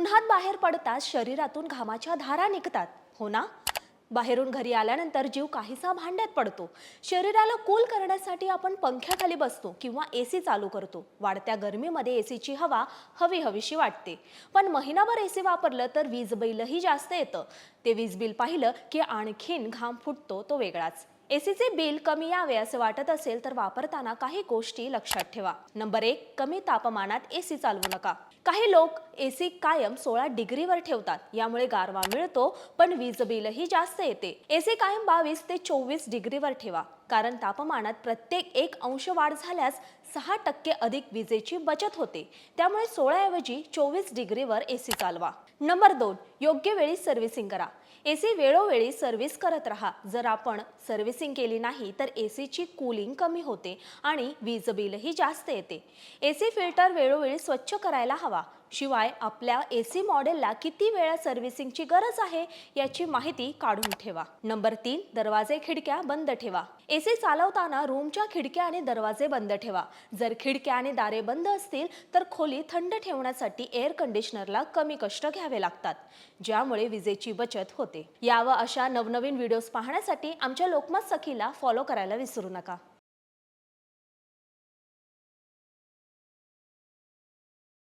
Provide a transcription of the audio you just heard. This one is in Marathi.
उन्हात बाहेर पडताच शरीरातून घामाच्या धारा निघतात. हो ना? बाहेरून घरी आल्यानंतर जीव काहीसा भांड्यात पडतो. शरीराला कूल करण्यासाठी आपण पंख्याखाली बसतो किंवा ए सी चालू करतो. वाढत्या गरमीमध्ये ए सीची हवा हवी हवीशी वाटते. पण महिनाभर ए सी वापरलं तर वीज बिलही जास्त येतं. ते वीज बिल पाहिलं की आणखीन घाम फुटतो तो वेगळाच. एसीचे बिल कमी यावे असे वाटत असेल तर वापरताना काही गोष्टी लक्षात ठेवा. नंबर एक कमी तापमानात एसी चालवू नका. काही लोक एसी कायम सोळा डिग्रीवर ठेवतात. यामुळे गारवा मिळतो पण वीज बिलही जास्त येते. एसी कायम बावीस ते चोवीस डिग्रीवर ठेवा. कारण तापमानात प्रत्येक एक अंश वाढ झाल्यास सहा टक्के अधिक विजेची बचत होते. त्यामुळे सोळाऐवजी चोवीस डिग्रीवर ए सी चालवा. नंबर दोन योग्य वेळी सर्व्हिसिंग करा. ए सी वेळोवेळी सर्व्हिस करत राहा. जर आपण सर्व्हिसिंग केली नाही तर ए सीची कूलिंग कमी होते आणि वीज बिलही जास्त येते. ए सी फिल्टर वेळोवेळी स्वच्छ करायला हवा. शिवाय आपल्या ए सी मॉडेलला किती वेळा सर्व्हिसिंगची गरज आहे याची माहिती काढून ठेवा. नंबर तीन दरवाजे खिडक्या बंद ठेवा. ए सी चालवताना रूमच्या खिडक्या आणि दरवाजे बंद ठेवा. जर खिडक्या आणि दारे बंद असतील तर खोली थंड ठेवण्यासाठी एअर कंडिशनरला कमी कष्ट घ्यावे लागतात ज्यामुळे विजेची बचत होते. यावं अशा नवनवीन व्हिडिओज पाहण्यासाठी आमच्या लोकमत सखीला फॉलो करायला विसरू नका.